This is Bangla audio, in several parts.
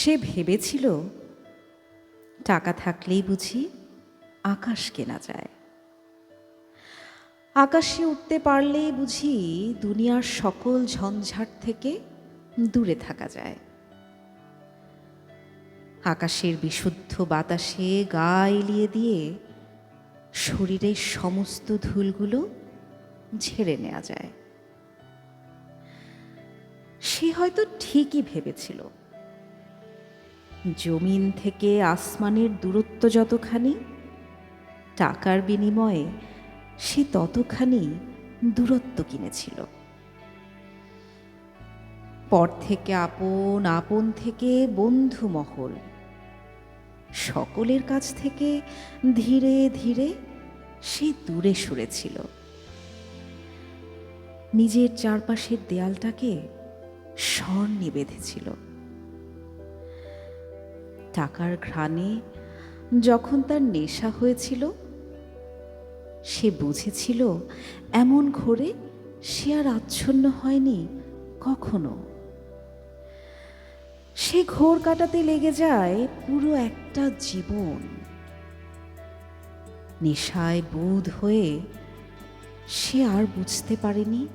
সে ভেবেছিল, টাকা থাকলেই বুঝি আকাশ কেনা যায়। আকাশে উঠতে পারলেই বুঝি দুনিয়ার সকল ঝঞ্ঝাট থেকে দূরে থাকা যায়। আকাশের বিশুদ্ধ বাতাসে গা এলিয়ে দিয়ে শরীরের সমস্ত ধুলগুলো ঝেড়ে নেওয়া যায়। সে হয়তো ঠিকই ভেবেছিল জমিন থেকে আসমানের দূরত্ব যতখানি, টাকার বিনিময়ে সে ততখানি দূরত্ব কিনেছিল। পর থেকে আপন আপন থেকে বন্ধু মহল, সকলের কাছ থেকে ধীরে ধীরে সে দূরে সরেছিল। নিজের চারপাশের দেয়ালটাকে স্বর্ণে বেঁধেছিল। টাকার ঘ্রাণে যখন তার নেশা হয়েছিল, সে বুঝেছিল এমন ঘোরে সে আর আচ্ছন্ন হয়নি কখনো। সে ঘোর কাটাতে লেগে যায় পুরো একটা জীবন। নেশায় বোধ হয়ে সে আর বুঝতে পারেনি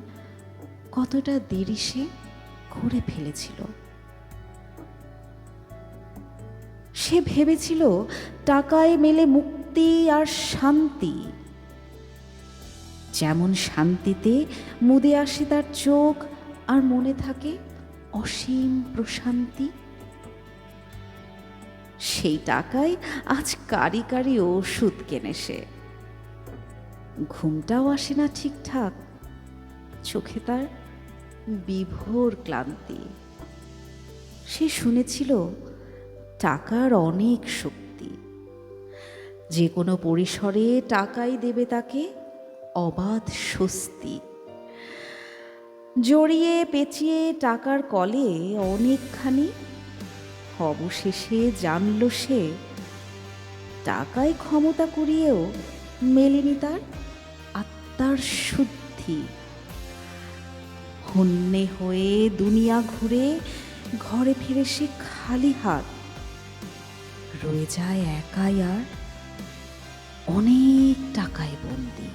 কতটা দেরি সে করে ফেলেছিল। সে ভেবেছিল টাকায় মেলে মুক্তি আর শান্তি। যেমন শান্তিতে মুদে আসে তার চোখ আর মনে থাকে অসীম প্রশান্তি। সেই টাকায় আজ কারি কারি ওষুধ কেনে সে। ঘুমটাও আসে না ঠিকঠাক। চোখে তার বিভোর ক্লান্তি। সে শুনেছিল টাকার অনেক শক্তি। যে কোনো পরিসরে টাকাই দেবে তাকে অবাধ স্বস্তি। জড়িয়ে পেঁচিয়ে টাকার কলে অনেকখানি, অবশেষে জানল সে, টাকায় ক্ষমতা করিয়েও মেলেনি তার আত্মার শুদ্ধি। হন্যে হয়ে দুনিয়া ঘুরে ঘরে ফিরে সে খালি হাত রয়ে যায় একাই আর অনেক টাকায় বন্দি।